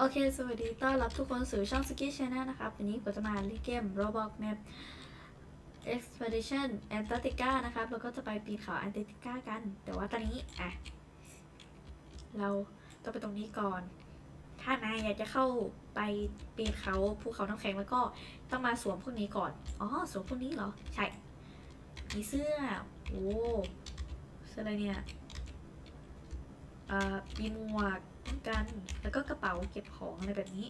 โอเค สวัสดีต้อนรับทุกคนสู่ช่องสกี้ช n แนลนะครับวันนี้ผมจะมาเล่นเกม Roblox Map Expedition Antarctica นะครับแล้วก็จะไปปีนเขา Antarctica กัน แต่ว่าตอนนี้ อะ เราต้องไปตรงนี้ก่อน ถ้านายอยากจะเข้าไปปีนเขาภูเขาน้ำแข็งแล้วก็ต้องมาสวมพวกนี้ก่อน อ๋อ สวมพวกนี้เหรอ ใช่ มีเสื้อ โอ้เสื้ออะไรเนี่ย อ่ามีหมวก กัน แล้วก็กระเป๋าเก็บของอะไรแบบนี้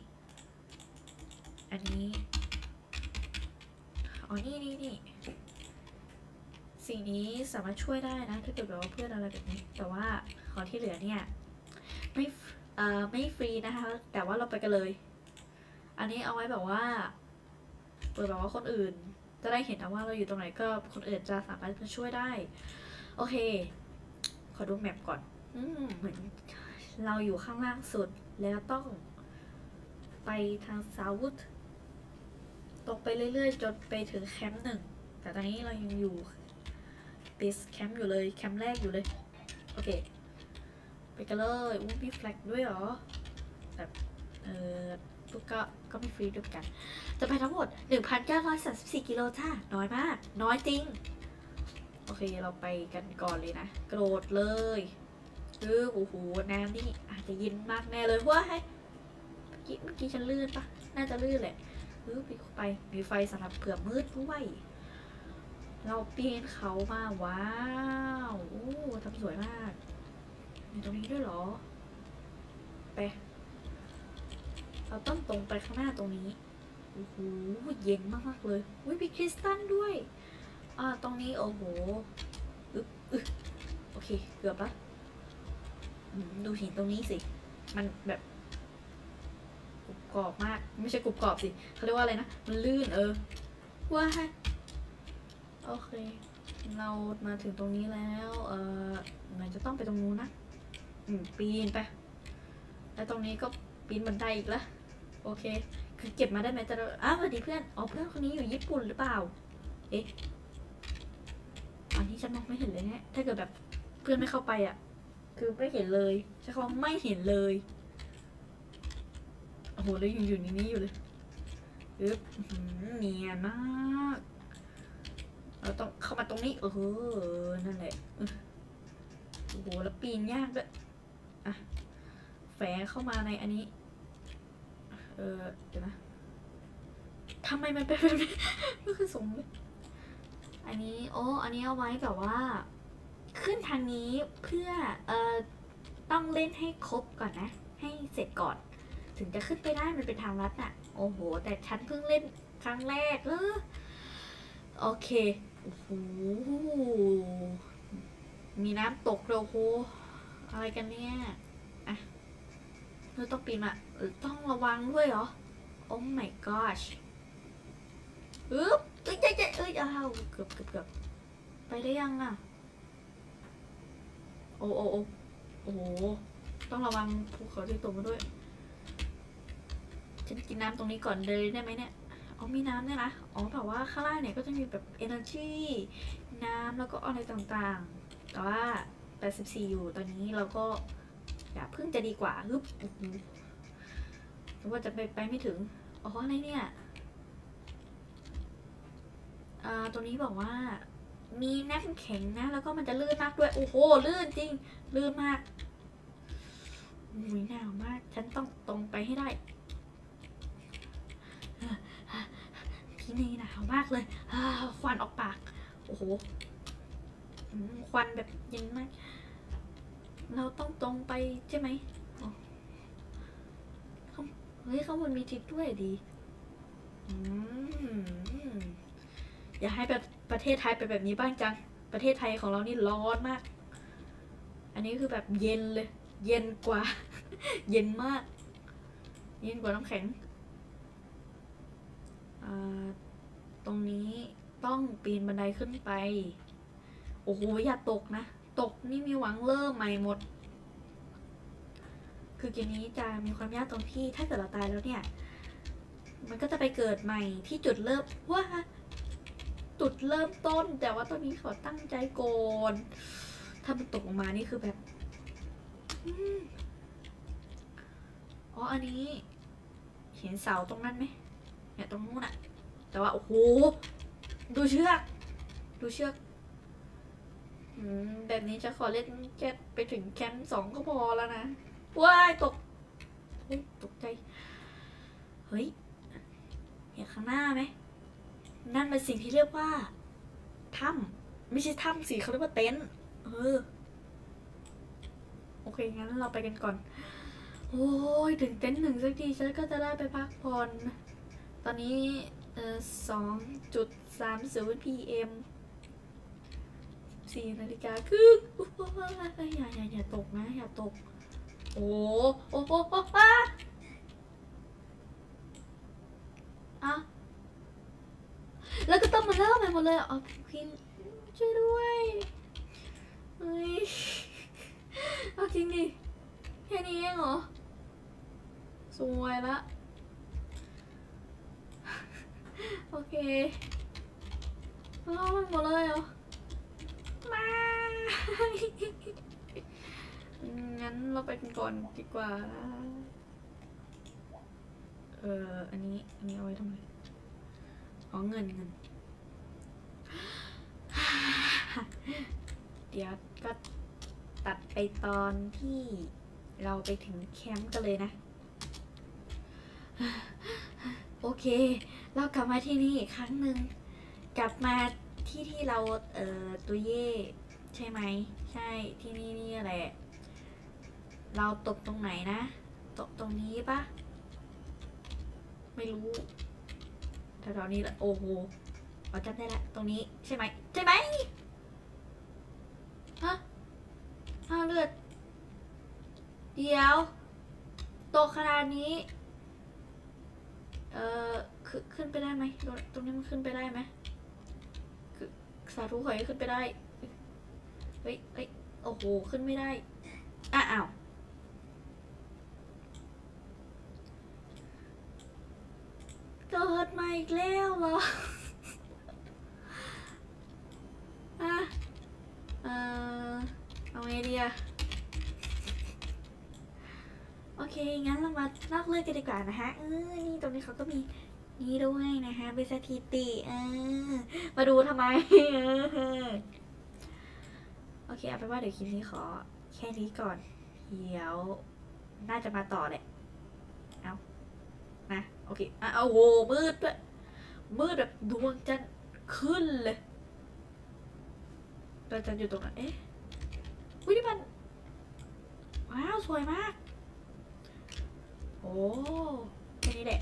อันนี้ อ๋อ นี่นี่นี่สิ่งนี้สามารถช่วยได้นะ ถ้าเกิดแบบว่าเพื่อนอะไรแบบนี้ แต่ว่าของที่เหลือเนี่ย ไม่ เอ่อ ไม่ฟรีนะคะ แต่ว่าเราไปกันเลย อันนี้เอาไว้แบบว่า เปิดแบบว่าคนอื่น จะได้เห็นนะว่าเราอยู่ตรงไหนก็คนอื่นจะสามารถมาช่วยได้ โอเค ขอดูแมปก่อน อืมเหมือน เราอยู่ข้างล่างสุดแล้วต้องไปทางซาวุธตรงไปเรื่อยๆ จนไปถึงแคมป์หนึ่ง แต่ตอนนี้เรายังอยู่เบสแคมป์อยู่เลย แคมป์แรกอยู่เลย โอเค ไปกันเลยอู้มีแฟลกด้วยเหรอ แบบเออปุ๊กก็ก็ไม่ฟรีด้วยกัน จะไปทั้งหมด 1,934กิโลจ้าน้อยมาก น้อยจริง โอเค เราไปกันก่อนเลยนะ โกระโดดเลย เออโอ้โหน้ำนี่อาจจะเย็นมากแน่เลยว้ายเมื่อกี้เมื่อกี้ฉันลื่นปะน่าจะลื่นแหละเออปีนเข้าไปมีไฟสำหรับเผื่อมืดด้วยเราปีนเขามาว้าวโอ้ทำสวยมากมีตรงนี้ด้วยเหรอ ไปเราต้องตรงไปข้างหน้าตรงนี้โอ้โหเย็นมากๆเลยอุ้ยมีคริสตัลด้วยอ่าตรงนี้โอ้โหอึ๊บอึ๊บโอเคเกือบละ ดูหินตรงนี้สิ มันแบบกรุบกรอบมาก ไม่ใช่กรุบกรอบสิเขาเรียกว่าอะไรนะ มันลื่นเออว้าโอเค เรามาถึงตรงนี้แล้ว เออมันจะต้องไปตรงนู้นนะ อืม ปีนไป แล้วตรงนี้ก็ปีนบันไดอีกล้วโอเค คือเก็บมาได้ไหมแต่เราอ้าวสวัสดีเพื่อน อ๋อ เพื่อนคนนี้อยู่ญี่ปุ่นหรือเปล่า เอ๊ะอันนี้ฉันมองไม่เห็นเลยเนี่ย ถ้าเกิดแบบเพื่อนไม่เข้าไปอะ คือไม่เห็นเลยใช้คำว่าไม่เห็นเลยโอ้โหแล้วอยู่อยู่นี่นี่อยู่เลยอึ๊บเนียนมากเราต้องเข้ามาตรงนี้เออนั่นแหละโอ้โหแล้วปีนยากด้วยอะแฝงเข้ามาในอันนี้ เออเดี๋ยวนะทำไมมันเป็นแบบนี้ไม่เคยสงเลยอันนี้โอ้อันนี้เอาไว้แบบว่า ขึ้นทางนี้เพื่อเอ่อต้องเล่นให้ครบก่อนนะ ให้เสร็จก่อน ถึงจะขึ้นไปได้มันเป็นทางลัดน่ะโอ้โห แต่ฉันเพิ่งเล่นครั้งแรกเออโอเคโอ้โหมีน้ำตกเลยโอ้โหอะไรกันเนี่ยอะเราต้องปีนออต้องระวังด้วยเหรอ โอ้ my gosh อึ๊บเอ้ยเอ้ยเอ้ยเอ้ยอ้าวเกือบเกือบเกือบไปได้ยังอะ โอ้โอ้โอ้โอ้ต้องระวังภูเขาที่ตกมาด้วย ฉันกินน้ำตรงนี้ก่อนเลยได้ไหมเนี่ยอ๋อมีน้ำเนี่ยนะอ๋อแบบว่าข้างล่างเนี่ยก็จะมีแบบ energy น้ำแล้วก็อะไรต่างๆ แต่ว่า 84 อยู่ตอนนี้เราก็อย่าเพิ่งจะดีกว่าฮึบหรือว่าจะไปไปไม่ถึง อ๋ออะไรเนี่ยอ่าตรงนี้บอกว่า มีน้ำแข็งนะ แล้วก็มันจะลื่นมากด้วย โอ้โห ลื่นจริง ลื่นมากอุ้ยหนาวมาก ฉันต้องตรงไปให้ได้ที่นี่หนาวมากเลยควันออกปาก โอ้โห ควันแบบเย็นมาก เราต้องตรงไปใช่ไหมเฮ้ยข้างบนมีทิศด้วยดี อืม อยากให้แบบประเทศไทยเป็นแบบนี้บ้างจัง ประเทศไทยของเรานี่ร้อนมาก อันนี้คือแบบเย็นเลย เย็นกว่า เย็นมาก เย็นกว่าน้ำแข็ง ตรงนี้ต้องปีนบันไดขึ้นไป โอ้โหอย่าตกนะ ตกนี่มีหวังเริ่มใหม่หมด คือเกมนี้จะมีความยากตรงที่ถ้าเกิดเราตายแล้วเนี่ย มันก็จะไปเกิดใหม่ที่จุดเริ่มว้า จุดเริ่มต้น แต่ว่าตอนนี้ขอตั้งใจก่อนถ้ามันตกลงมานี่คือแบบอ๋ออันนี้ เห็นเสาตรงนั้นไหมเนี่ยตรงนู้นอะแต่ว่าโอ้โหดูเชือก ดูเชือกอืมแบบนี้จะขอเล่นแค่ไปถึงแคมป์สองก็พอแล้วนะว้ายตกเฮ้ยตกใจ เฮ้ยเห็นข้างหน้าไหม นั่นเป็นสิ่งที่เรียกว่าถ้ำไม่ใช่ถ้ำสิเขาเรียกว่าเต็นท์เออโอเคงั้นเราไปกันก่อน โอ้ยถึงเต็นท์หนึ่งสักทีฉันก็จะได้ไปพักผ่อนตอนนี้เออสองจุดสามศูนย์ PM สี่นาฬิกาครึ่งอยอย่าอย่าอย่าตกนะ อย่าตก โอ้โอ้โอ้โอ้อ้าอะ แล้วก็ต้องมาเล่าไปหมดเลยอ๋อพินช่วยด้วยเฮ้ยเอาจริงดิแค่นี้เองเหรอสวยละโอเคเอาไปหมดเลยเหรอมางั้นเราไปกันก่อนดีกว่าเอออันนี้ อันนี้เอาไว้ทำไม อ๋อเงินเงิน เดี๋ยวก็ตัดไปตอนที่เราไปถึงแคมป์กันเลยนะ โอเค เรากลับมาที่นี่อีกครั้งหนึ่งกลับมาที่ที่เราเอ่อตัวเย่ใช่ไหม ใช่ที่นี่นี่แหละ เราตกตรงไหนนะ ตกตรงนี้ปะไม่รู้ ถวๆนี้แหละโอ้โหเอาจำได้ละตรงนี้ใช่ไหมใช่ไหมฮะอ้าเลือด เดี๋ยวโตขนาดนี้ เอ่อขึ้นขึ้นไปได้ไหมตรงนี้มันขึ้นไปได้ไหมคือสาธุขอให้ขึ้นไปได้ เฮ้ยเฮ้ยโอ้โห ขึ้นไม่ได้อะอ้าว เกิดมา อีกแล้วเหรออะเอ่อเอาไงดีอะโอเค งั้นเรามานอกเรื่องกันดีกว่านะฮะ เออ นี่ตรงนี้เขาก็มีนี่ด้วยนะคะเป็นสถิติเออมาดูทำไม โอเค เอาเป็นว่าเดี๋ยวคลิปนี้ขอ แค่นี้ก่อน เดี๋ยว น่าจะมาต่อแหละ เอานะ โอเคอะเอาโหมืดด้วย มืดแบบดวงจันทร์ขึ้นเลยดวงจันทร์อยู่ตรงนั้นเอ๊ะวิธีมันว้าว สวยมาก โอ้แค่นี้แหละ